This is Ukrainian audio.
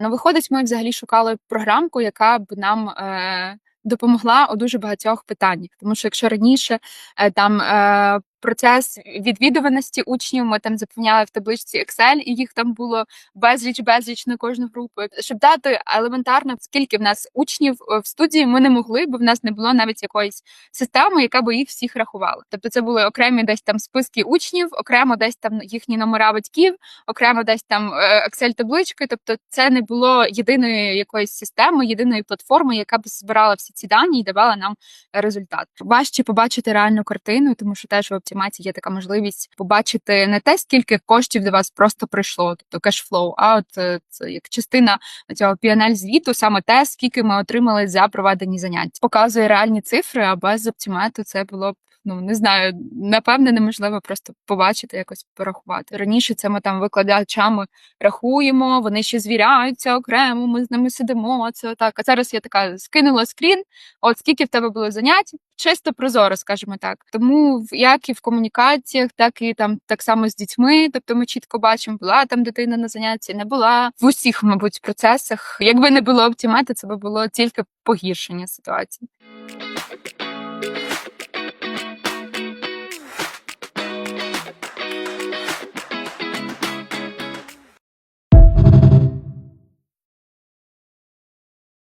Ну, виходить, ми взагалі шукали програмку, яка б нам е, допомогла у дуже багатьох питаннях. Тому що якщо раніше е, там е, процес відвідуваності учнів ми там заповняли в табличці Excel, і їх там було безліч, безліч на кожну групу. Щоб дати елементарно, скільки в нас учнів е, в студії, ми не могли, бо в нас не було навіть якоїсь системи, яка би їх всіх рахувала. Тобто, це були окремі десь там списки учнів, окремо десь там їхні номера батьків, окремо десь там е, Excel-таблички. Тобто, це не було єдиної якоїсь системи, єдиної платформи, яка б збирала всі ці дані і давала нам результат. Важче побачити реальну картину, тому що теж в оптимації є така можливість побачити не те, скільки коштів до вас просто прийшло, тобто кешфлоу, а от е, це як частина цього PNL звіту, саме те, скільки ми отримали за проведені заняття. Показує реальні цифри, а без оптимату це було б. Ну не знаю, напевне, неможливо просто побачити, якось порахувати. Раніше це ми там викладачами рахуємо, вони ще звіряються окремо. Ми з ними сидимо. Це так. А зараз я така скинула скрін. От скільки в тебе було занять, чисто прозоро, скажімо так. Тому як і в комунікаціях, так і там так само з дітьми. Тобто ми чітко бачимо, була там дитина на занятті, не була в усіх, мабуть, процесах. Якби не було оптимати, це би було тільки погіршення ситуації.